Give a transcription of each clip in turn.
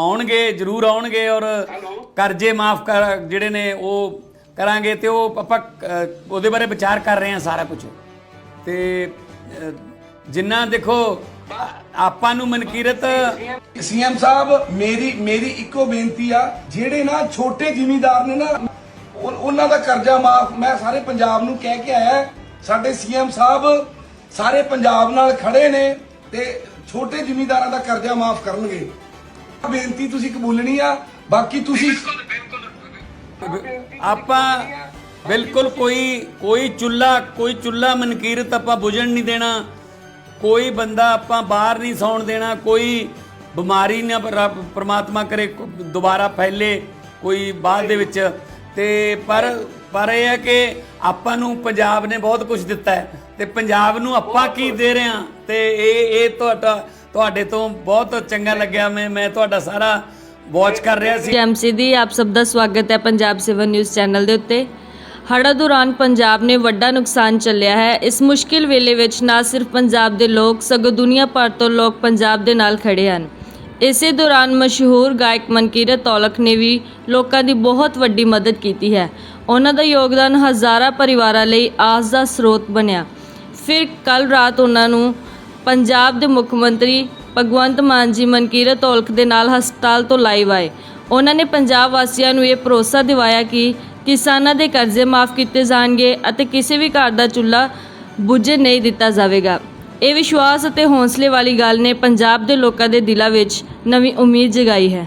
ਆਉਣਗੇ ਜ਼ਰੂਰ ਆਉਣਗੇ ਔਰ ਕਰਜ਼ੇ ਮਾਫ ਕਰ ਜਿਹੜੇ ਨੇ ਉਹ ਕਰਾਂਗੇ ਤੇ ਉਹ ਆਪਾਂ ਉਹਦੇ ਬਾਰੇ ਵਿਚਾਰ ਕਰ ਰਹੇ ਹਾਂ ਸਾਰਾ ਕੁਝ ਤੇ ਜਿੰਨਾ ਦੇਖੋ ਆਪਾਂ ਨੂੰ ਮਨਕੀਰਤ ਸੀਐਮ ਸਾਹਿਬ ਮੇਰੀ ਮੇਰੀ ਇੱਕੋ ਬੇਨਤੀ ਆ ਜਿਹੜੇ ਨਾ ਛੋਟੇ ਜ਼ਿਮੀਂਦਾਰ ਨੇ ਨਾ ਉਹ- ਉਹਨਾਂ ਦਾ ਕਰਜ਼ਾ ਮਾਫ ਮੈਂ ਸਾਰੇ ਪੰਜਾਬ ਨੂੰ ਕਹਿ ਕੇ ਆਇਆ ਸਾਡੇ ਸੀਐਮ ਸਾਹਿਬ ਸਾਰੇ ਪੰਜਾਬ ਨਾਲ ਖੜੇ ਨੇ ਤੇ ਛੋਟੇ ਜ਼ਿਮੀਂਦਾਰਾਂ ਦਾ ਕਰਜ਼ਾ ਮਾਫ ਕਰਨਗੇ। ਬੇਨਤੀ ਤੁਸੀਂ ਕਬੂਲਣੀ ਆ ਬਾਕੀ ਤੁਸੀਂ ਆਪਾਂ ਬਿਲਕੁਲ ਕੋਈ ਕੋਈ ਚੁੱਲਾ ਕੋਈ ਚੁੱਲਾ ਮਨਕੀਰਤ ਆਪਾਂ ਬੁਝਣ ਨਹੀਂ ਦੇਣਾ। ਕੋਈ ਬੰਦਾ ਆਪਾਂ ਬਾਹਰ ਨਹੀਂ ਸੌਣ ਦੇਣਾ ਕੋਈ ਬਿਮਾਰੀ ਨਾ ਰੱਬ ਪ੍ਰਮਾਤਮਾ ਕਰੇ ਦੁਬਾਰਾ ਫੈਲੇ ਕੋਈ ਬਾਅਦ ਦੇ ਵਿੱਚ। ਤੇ ਪਰ ਪਰ ਇਹ ਹੈ ਕਿ ਆਪਾਂ ਨੂੰ ਪੰਜਾਬ ਨੇ ਬਹੁਤ ਕੁਝ ਦਿੱਤਾ ਹੈ। ਤੇ ਪੰਜਾਬ ਨੂੰ ਆਪਾਂ ਕੀ ਦੇ ਰਹੇ ਹਾਂ? ਤੇ ਇਹ ਇਹ ਤੁਹਾਡਾ ਤੁਹਾਡੇ ਤੋਂ ਬਹੁਤ ਚੰਗਾ ਲੱਗਿਆ ਮੈਂ ਮੈਂ ਤੁਹਾਡਾ ਸਾਰਾ ਵਾਚ ਕਰ ਰਿਹਾ ਸੀ। ਐਮਸੀ ਦੀ ਆਪ ਸਭ ਦਾ ਸਵਾਗਤ ਹੈ ਪੰਜਾਬ ਸੇਵਨ ਨਿਊਜ਼ ਚੈਨਲ ਦੇ ਉੱਤੇ। ਹੜ੍ਹਾਂ ਦੌਰਾਨ ਪੰਜਾਬ ਨੇ ਵੱਡਾ ਨੁਕਸਾਨ ਚੱਲਿਆ ਹੈ। ਇਸ ਮੁਸ਼ਕਿਲ ਵੇਲੇ ਵਿੱਚ ਨਾ ਸਿਰਫ ਪੰਜਾਬ ਦੇ ਲੋਕ, ਸਗੋਂ ਦੁਨੀਆ ਭਰ ਤੋਂ ਲੋਕ ਪੰਜਾਬ ਦੇ ਨਾਲ ਖੜੇ ਹਨ। ਇਸੇ ਦੌਰਾਨ ਮਸ਼ਹੂਰ ਗਾਇਕ ਮਨਕੀਰਤ ਔਲਖ ਨੇ ਵੀ ਲੋਕਾਂ ਦੀ ਬਹੁਤ ਵੱਡੀ ਮਦਦ ਕੀਤੀ ਹੈ। ਉਹਨਾਂ ਦਾ ਯੋਗਦਾਨ ਹਜ਼ਾਰਾਂ ਪਰਿਵਾਰਾਂ ਲਈ ਆਸ ਦਾ ਸਰੋਤ ਬਣਿਆ। ਫਿਰ ਕੱਲ ਰਾਤ ਉਹਨਾਂ ਨੂੰ ਪੰਜਾਬ ਦੇ ਮੁੱਖ ਮੰਤਰੀ ਭਗਵੰਤ ਮਾਨ ਜੀ ਮਨਕੀਰਤ ਔਲਖ ਦੇ ਨਾਲ ਹਸਪਤਾਲ ਤੋਂ ਲਾਈਵ ਆਏ। ਉਹਨਾਂ ਨੇ ਪੰਜਾਬ ਵਾਸੀਆਂ ਨੂੰ ਇਹ ਭਰੋਸਾ ਦਿਵਾਇਆ ਕਿ ਕਿਸਾਨਾਂ ਦੇ ਕਰਜ਼ੇ ਮਾਫ ਕੀਤੇ ਜਾਣਗੇ ਅਤੇ ਕਿਸੇ ਵੀ ਘਰ ਦਾ ਚੁੱਲ੍ਹਾ ਬੁੱਝੇ ਨਹੀਂ ਦਿੱਤਾ ਜਾਵੇਗਾ। ਇਹ ਵਿਸ਼ਵਾਸ ਅਤੇ ਹੌਸਲੇ ਵਾਲੀ ਗੱਲ ਨੇ ਪੰਜਾਬ ਦੇ ਲੋਕਾਂ ਦੇ ਦਿਲਾਂ ਵਿੱਚ ਨਵੀਂ ਉਮੀਦ ਜਗਾਈ ਹੈ।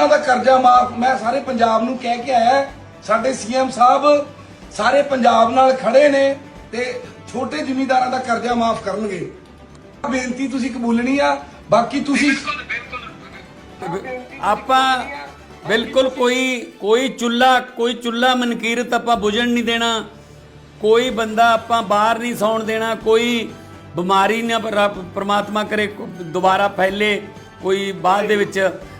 ਉਹਨਾਂ ਦਾ ਕਰਜ਼ਾ ਮਾਫ, ਮੈਂ ਸਾਰੇ ਪੰਜਾਬ ਨੂੰ ਕਹਿ ਕੇ ਆਇਆ ਸਾਡੇ ਸੀਐਮ ਸਾਹਿਬ ਸਾਰੇ ਪੰਜਾਬ ਨਾਲ ਖੜੇ ਨੇ ਤੇ ਛੋਟੇ ਜ਼ਿਮੀਂਦਾਰਾਂ ਦਾ ਕਰਜ਼ਾ ਮਾਫ ਕਰਨਗੇ। ਬੇਨਤੀ ਤੁਸੀਂ ਕਬੂਲਣੀ ਆ, ਬਾਕੀ ਤੁਸੀਂ ਆਪਾਂ ਬਿਲਕੁਲ ਕੋਈ ਕੋਈ ਚੁੱਲਾ ਕੋਈ ਚੁੱਲਾ ਮਨਕੀਰਤ ਆਪਾਂ ਬੁਝਣ ਨਹੀਂ ਦੇਣਾ। ਕੋਈ ਬੰਦਾ ਆਪਾਂ ਬਾਹਰ ਨਹੀਂ ਸੌਣ ਦੇਣਾ, ਕੋਈ ਬਿਮਾਰੀ ਨਾ ਰੱਬ ਪ੍ਰਮਾਤਮਾ ਕਰੇ, ਦੁਬਾਰਾ ਫੈਲੇ, ਕੋਈ ਬਾਅਦ ਦੇ ਵਿੱਚ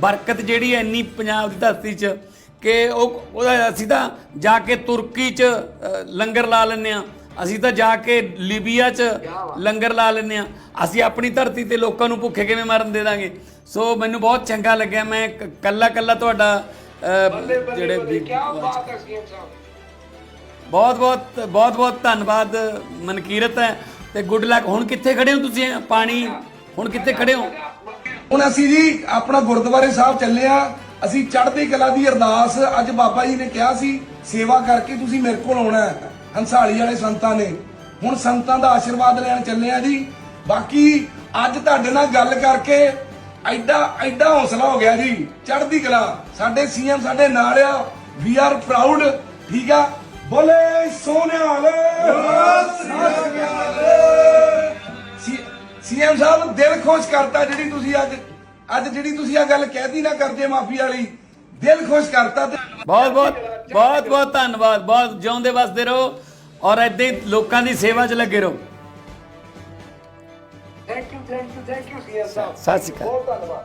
ਬਰਕਤ ਜਿਹੜੀ ਹੈ ਇੰਨੀ ਪੰਜਾਬ ਦੀ ਧਰਤੀ 'ਚ ਕਿ ਉਹ ਉਹਦਾ ਅਸੀਂ ਤਾਂ ਜਾ ਕੇ ਤੁਰਕੀ 'ਚ ਲੰਗਰ ਲਾ ਲੈਂਦੇ ਆ ਅਸੀਂ ਤਾਂ ਜਾ ਕੇ ਲੀਬੀਆ 'ਚ ਲੰਗਰ ਲਾ ਲੈਂਦੇ ਆ ਅਸੀਂ ਆਪਣੀ ਧਰਤੀ ਤੇ ਲੋਕਾਂ ਨੂੰ ਭੁੱਖੇ ਕਿਵੇਂ ਮਰਨ ਦੇ ਦਾਂਗੇ? ਸੋ ਮੈਨੂੰ ਬਹੁਤ ਚੰਗਾ ਲੱਗਿਆ। ਮੈਂ ਕੱਲਾ ਕੱਲਾ ਤੁਹਾਡਾ ਜਿਹੜੇ ਬਹੁਤ ਬਹੁਤ ਬਹੁਤ ਬਹੁਤ ਧੰਨਵਾਦ ਮਨਕੀਰਤ ਹੈ। ਤੇ ਗੁੱਡ ਲੱਕ ਹੁਣ ਕਿੱਥੇ ਖੜੇ ਹੋ ਤੁਸੀਂ? ਪਾਣੀ? ਹੁਣ ਕਿੱਥੇ ਖੜੇ ਹੋ? ਹੁਣ ਅਸੀਂ ਜੀ ਆਪਣਾ ਗੁਰਦੁਆਰੇ ਸਾਹਿਬ ਚੱਲੇ ਆ ਅਸੀਂ ਚੜ੍ਹਦੀ ਕਲਾ ਦੀ ਅਰਦਾਸ ਅੱਜ ਬਾਬਾ ਜੀ ਨੇ ਕਿਹਾ ਸੀ, ਸੇਵਾ ਕਰਕੇ ਤੁਸੀਂ ਮੇਰੇ ਕੋਲ ਆਉਣਾ ਹੈ, ਹੰਸਾਲੀ ਵਾਲੇ ਸੰਤਾਂ ਨੇ। ਹੁਣ ਸੰਤਾਂ ਦਾ ਆਸ਼ੀਰਵਾਦ ਲੈਣ ਚੱਲੇ ਆ ਜੀ। ਬਾਕੀ ਅੱਜ ਤੁਹਾਡੇ ਨਾਲ ਗੱਲ ਕਰਕੇ ਐਡਾ ਐਡਾ ਹੌਸਲਾ ਹੋ ਗਿਆ ਜੀ, ਚੜ੍ਹਦੀ ਕਲਾ। ਸਾਡੇ ਸੀਐਮ ਸਾਡੇ ਨਾਲ ਆ, ਵੀ ਆਰ ਪ੍ਰਾਊਡ, ਠੀਕ ਆ? ਬੋਲੇ ਸੋਨਿਆਲ ਸੀਐਮ ਸਾਹਿਬ ਦਿਲ ਖੁਸ਼ ਕਰਤਾ ਜਿਹੜੀ ਤੁਸੀਂ ਅੱਜ ਅੱਜ ਜਿਹੜੀ ਤੁਸੀਂ ਆ ਗੱਲ ਕਹਿਤੀ ਨਾ ਕਰਜ਼ੇ ਮਾਫੀ ਵਾਲੀ ਦਿਲ ਖੁਸ਼ ਕਰਤਾ ਬਹੁਤ ਬਹੁਤ ਬਹੁਤ ਬਹੁਤ ਧੰਨਵਾਦ ਬਹੁਤ ਜਿਉਂਦੇ ਵਸਦੇ ਰਹੋ ਔਰ ਏਦਾਂ ਹੀ ਲੋਕਾਂ ਦੀ ਸੇਵਾ 'ਚ ਲੱਗੇ ਰਹੋ। Thank you thank you thank you CM ਸਾਹਿਬ ਸਤਿ ਸ਼੍ਰੀ ਅਕਾਲ। ਬਹੁਤ ਧੰਨਵਾਦ।